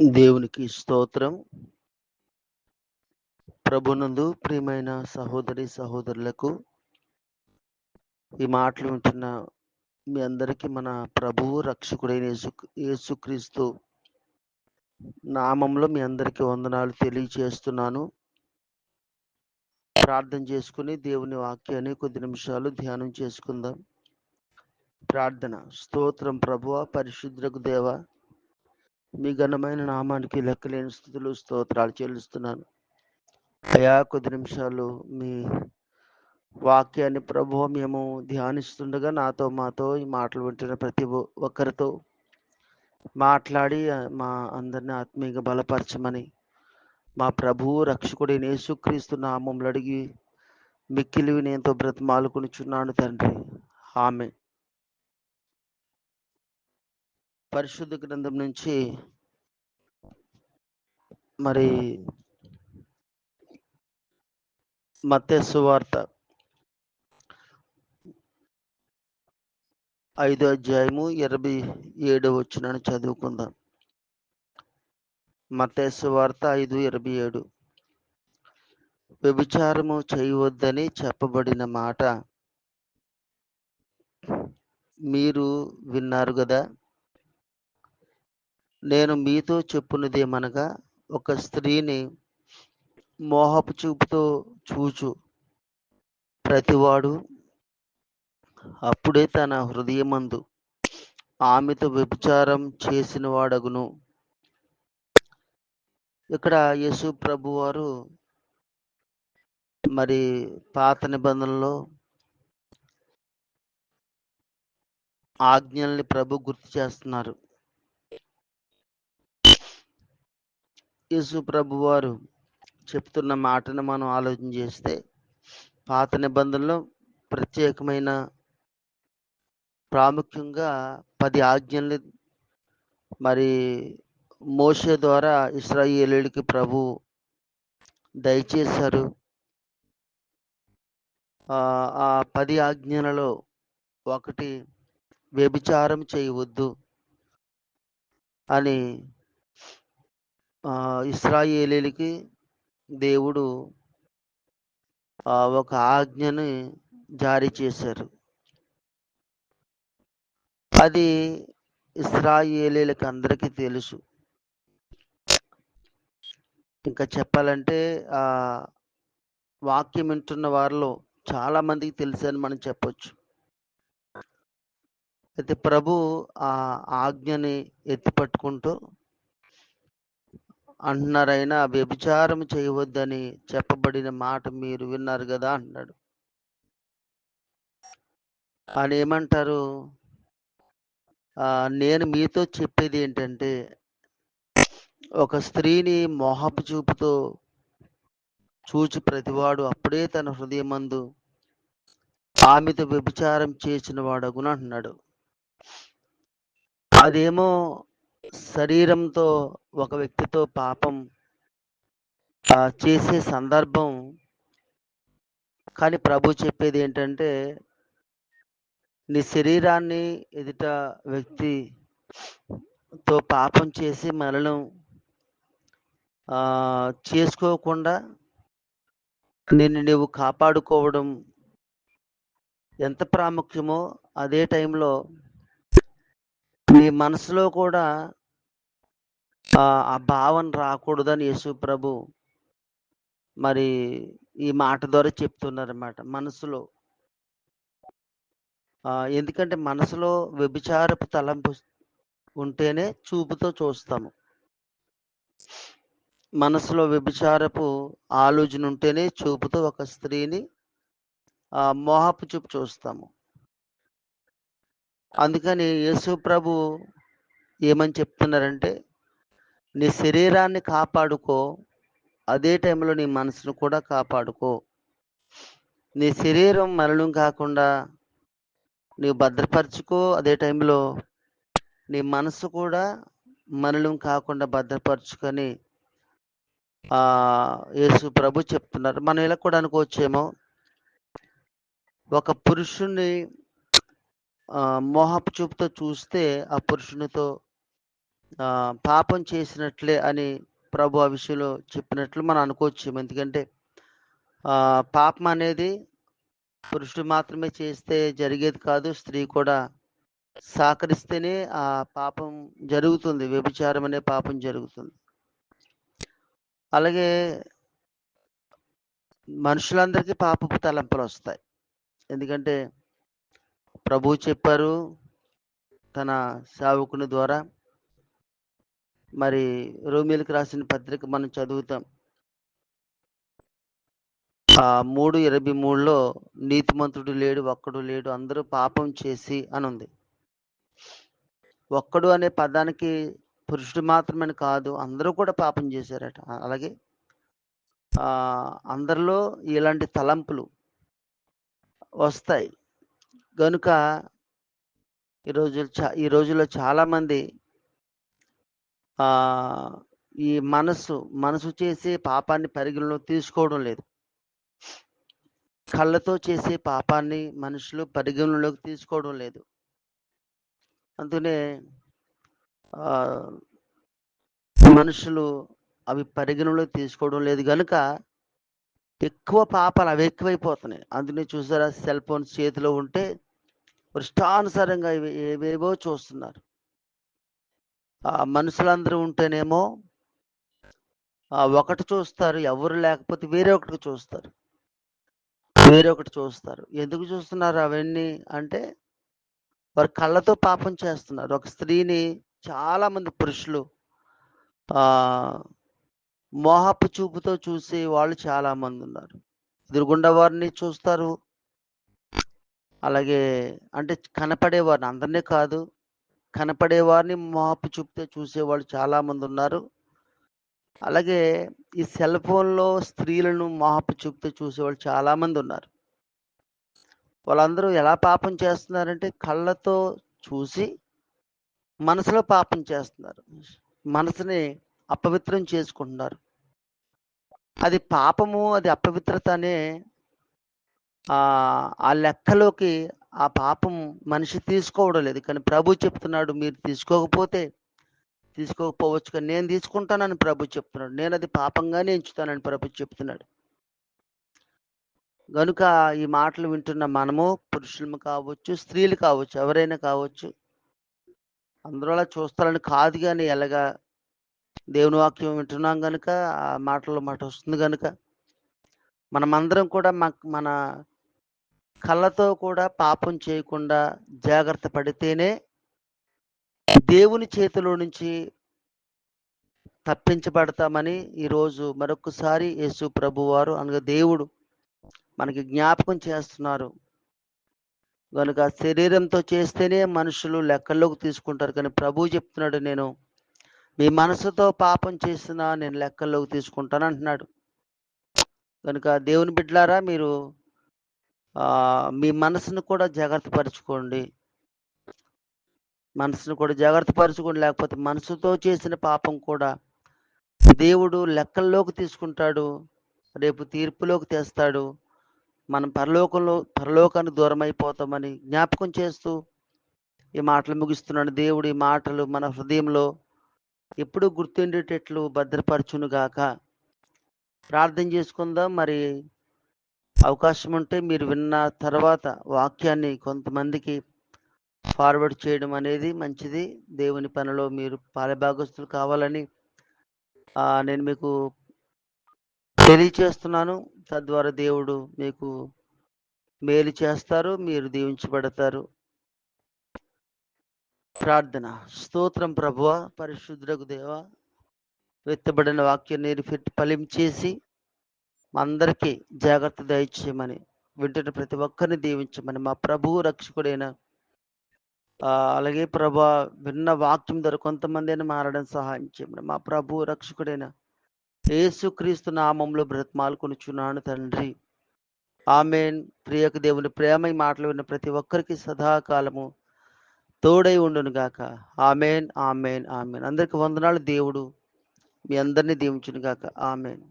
దేవునికి స్తోత్రం. ప్రభునందు ప్రియమైన సహోదరి సహోదరులకు ఈ మాటలు వింటున్న మీ అందరికీ మన ప్రభువు రక్షకుడైన యేసు యేసుక్రీస్తు నామంలో మీ అందరికీ వందనాలు తెలియచేస్తున్నాను ప్రార్థన చేసుకుని దేవుని వాక్యాన్ని కొద్ది నిమిషాలు ధ్యానం చేసుకుందాం. ప్రార్థన. స్తోత్రం ప్రభువ పరిశుద్ధకు దేవ మీ ఘనమైన నామానికి లెక్కలేని స్థుతులు స్తోత్రాలు చెల్లిస్తున్నాను. అయా కొద్ది నిమిషాలు మీ వాక్యాన్ని ప్రభు మేము ధ్యానిస్తుండగా నాతో మాతో ఈ మాటలు వింటున్న ప్రతి ఒక్కరితో మాట్లాడి మా అందరిని ఆత్మీయంగా బలపరచమని మా ప్రభువు రక్షకుడి నేసుక్రీస్తు నామంలో అడిగి మిక్కిలి వినేంతో బ్రతిమాలుకొనిచున్నాను తండ్రి. ఆమె పరిశుద్ధ గ్రంథం నుంచి మరి మత్తయి వార్త ఐదో అధ్యాయము ఇరవై ఏడు వచ్చినని చదువుకుందాం. మత్తయి వార్త ఐదు ఇరవై ఏడు. వ్యభిచారము చేయవద్దని చెప్పబడిన మాట మీరు విన్నారు కదా నేను మీతో చెప్పున్నదేమనగా ఒక స్త్రీని మోహపు చూపుతో చూచు. ప్రతివాడు అప్పుడే తన హృదయమందు ఆమెతో వ్యభిచారం చేసిన వాడగును ఇక్కడ యేసు ప్రభు వారు మరి పాత నిబంధనలో ఆజ్ఞల్ని ప్రభు గుర్తు చేస్తున్నారు. యేసు ప్రభు వారు చెప్తున్న మాటను మనం ఆలోచన చేస్తే పాత నిబంధనలో ప్రత్యేకమైన ప్రాముఖ్యంగా పది ఆజ్ఞలు మరి మోషే ద్వారా ఇస్రాయేలీలకి ప్రభు దయచేశారు. ఆ పది ఆజ్ఞలలో ఒకటి వ్యభిచారం చేయవద్దు అని ఇస్రాయేలీలకి దేవుడు ఒక ఆజ్ఞని జారీ చేశారు. అది ఇస్రాయేలీలకు అందరికీ తెలుసు. ఇంకా చెప్పాలంటే ఆ వాక్యం వింటున్న వారిలో చాలా మందికి తెలుసు అని మనం చెప్పొచ్చు. అయితే ప్రభు ఆ ఆజ్ఞని ఎత్తిపట్టుకుంటూ అంటున్నారైనా వ్యభిచారం చేయవద్దని చెప్పబడిన మాట మీరు విన్నారు కదా అంటున్నాడు ఆయన ఏమంటారు? నేను మీతో చెప్పేది ఏంటంటే ఒక స్త్రీని మోహపు చూపుతో చూచి ప్రతివాడు అప్పుడే తన హృదయమందు ఆమెతో వ్యభిచారం చేసిన వాడగున అంటున్నాడు అదేమో శరీరంతో ఒక వ్యక్తితో పాపం చేసే సందర్భం. కానీ ప్రభు చెప్పేది ఏంటంటే నీ శరీరాన్ని ఎదుట వ్యక్తితో పాపం చేసి మరణం చేసుకోకుండా నిన్ను నువ్వు కాపాడుకోవడం ఎంత ప్రాముఖ్యమో అదే టైంలో నీ మనసులో కూడా ఆ ఆ భావన రాకూడదని యేసు ప్రభు మరి ఈ మాట ద్వారా చెప్తున్నారన్నమాట. మనసులో. ఎందుకంటే మనసులో వ్యభిచారపు తలంపు ఉంటేనే చూపుతో చూస్తాము. మనసులో వ్యభిచారపు ఆలోచన ఉంటేనే చూపుతో ఒక స్త్రీని మోహపు చూపు చూస్తాము. అందుకని యేసు ప్రభు ఏమని చెప్తున్నారంటే నీ శరీరాన్ని కాపాడుకో. అదే టైంలో నీ మనసును కూడా కాపాడుకో. నీ శరీరం మరణం కాకుండా నీవు భద్రపరచుకో. అదే టైంలో నీ మనసు కూడా మరణం కాకుండా భద్రపరచుకొని ఆ యేసు ప్రభు చెప్తున్నారు. మనం ఇలా కూడా అనుకోవచ్చేమో. ఒక పురుషుణ్ణి మోహపు చూపుతో చూస్తే ఆ పురుషునితో పాపం చేసినట్లే అని ప్రభు ఆ విషయంలో చెప్పినట్లు మనం అనుకోవచ్చు. ఎందుకంటే పాపం అనేది పురుషుడు మాత్రమే చేస్తే జరిగేది కాదు స్త్రీ కూడా సహకరిస్తేనే ఆ పాపం జరుగుతుంది. వ్యభిచారం అనే పాపం జరుగుతుంది. అలాగే మనుషులందరికీ పాపపు తలంపులు వస్తాయి. ఎందుకంటే ప్రభు చెప్పారు తన సేవకుని ద్వారా మరి రోమిలకు రాసిన పత్రిక మనం చదువుతాం. ఆ మూడు ఇరవై మూడులో నీతిమంతుడు లేడు ఒక్కడు లేడు అందరూ పాపం చేసి అని ఉంది ఒక్కడు అనే పదానికి పురుషుడు మాత్రమే కాదు అందరూ కూడా పాపం చేశారట. అలాగే ఆ అందరిలో ఇలాంటి తలంపులు వస్తాయి. కనుక ఈ రోజు చా ఈ రోజుల్లో చాలా మంది ఈ మనసు మనసు చేసే పాపాన్ని పరిగణలో తీసుకోవడం లేదు. కళ్ళతో చేసే పాపాన్ని మనుషులు పరిగణలోకి తీసుకోవడం లేదు. అందుకనే ఆ, మనుషులు అవి పరిగణలో తీసుకోవడం లేదు కనుక ఎక్కువ పాపాలు అవి ఎక్కువైపోతున్నాయి. అందుకనే చూసారా సెల్ ఫోన్స్ చేతిలో ఉంటే ఇష్టానుసారంగా ఏవేవో చూస్తున్నారు. మనుషులందరూ ఉంటేనేమో ఒకటి చూస్తారు ఎవరు లేకపోతే వేరే ఒకటి చూస్తారు. వేరే ఒకటి చూస్తారు. ఎందుకు చూస్తున్నారు అవన్నీ అంటే వారు కళ్ళతో పాపం చేస్తున్నారు. ఒక స్త్రీని చాలా మంది పురుషులు ఆ మోహపు చూపుతో చూసే వాళ్ళు చాలా మంది ఉన్నారు. ఎదురుగుండా వారిని చూస్తారు. అలాగే అంటే కనపడేవారిని అందరినీ కాదు. కనపడేవారిని మోహపు చూపితే చూసేవాళ్ళు చాలా మంది ఉన్నారు అలాగే ఈ సెల్ ఫోన్లో స్త్రీలను మోహపు చూపితే చూసేవాళ్ళు చాలా మంది ఉన్నారు వాళ్ళందరూ ఎలా పాపం చేస్తున్నారంటే కళ్ళతో చూసి మనసులో పాపం చేస్తున్నారు. మనసుని అపవిత్రం చేసుకుంటున్నారు. అది పాపము అది అపవిత్రత అనే ఆ ఆ లెక్కలోకి ఆ పాపం మనిషి తీసుకోవడం లేదు. కానీ ప్రభు చెప్తున్నాడు మీరు తీసుకోకపోతే తీసుకోకపోవచ్చు. కానీ నేను తీసుకుంటానని ప్రభు చెప్తున్నాడు. నేను అది పాపంగానే ఎంచుతానని ప్రభు చెప్తున్నాడు. గనుక ఈ మాటలు వింటున్న మనము పురుషులము కావచ్చు స్త్రీలు కావచ్చు ఎవరైనా కావచ్చు అందరూ అలా చూస్తారని కాదు కానీ ఎలాగా దేవుని వాక్యం వింటున్నాం కనుక ఆ మాటలు మాట వస్తుంది కనుక మనమందరం కూడా మన కళ్ళతో కూడా పాపం చేయకుండా జాగ్రత్త పడితేనే దేవుని చేతిలో నుంచి తప్పించబడతామని ఈరోజు మరొకసారి యేసు ప్రభు వారు అనగా దేవుడు మనకి జ్ఞాపకం చేస్తున్నారు. కనుక శరీరంతో చేస్తేనే మనుషులు లెక్కల్లోకి తీసుకుంటారు. కానీ ప్రభు చెప్తున్నాడు నేను మీ మనసుతో పాపం చేసినా నేను లెక్కల్లోకి తీసుకుంటాను అంటున్నాడు. కనుక దేవుని బిడ్డలారా మీరు మీ మనసును కూడా జాగ్రత్త పరచుకోండి మనసును కూడా జాగ్రత్త పరచుకోండి లేకపోతే మనసుతో చేసిన పాపం కూడా దేవుడు లెక్కల్లోకి తీసుకుంటాడు. రేపు తీర్పులోకి తెస్తాడు. మనం పరలోకంలో పరలోకానికి దూరం అయిపోతామని జ్ఞాపకం చేస్తూ ఈ మాటలు ముగిస్తున్నాడు దేవుడు ఈ మాటలు మన హృదయంలో ఎప్పుడు గుర్తుండేటట్లు భద్రపరచును గాక ప్రార్థన చేసుకుందాం. మరి అవకాశం ఉంటే మీరు విన్న తర్వాత వాక్యాన్ని కొంతమందికి ఫార్వర్డ్ చేయడం అనేది మంచిది. దేవుని పనిలో మీరు పాలభాగస్తులు కావాలని నేను మీకు తెలియచేస్తున్నాను. తద్వారా దేవుడు మీకు మేలు చేస్తారు మీరు దీవించబడతారు. ప్రార్థన. స్తోత్రం ప్రభువ పరిశుద్ధులకు దేవ వెత్తబడిన వాక్యం నీరు పెట్టి ఫలించేసి అందరికీ జాగ్రత్త దయచేయమని వింటున్న ప్రతి ఒక్కరిని దీవించమని మా ప్రభువు రక్షకుడైన అలాగే ప్రభా విన్న వాక్యం ద్వారా కొంతమంది అయినా మారడం సహాయం చేయమని మా ప్రభు రక్షకుడైన యేసుక్రీస్తు నామంలో బ్రతమాలుకొనుచున్నాను తండ్రి. ఆమెన్. ప్రియకు దేవుని ప్రేమ మాటలు విన్న ప్రతి ఒక్కరికి సదాకాలము తోడై ఉండును గాక. Amen amen amen. అందరికి వందనాలు దేవుడు మీ అందరినీ దీవించును గాక. ఆమెన్.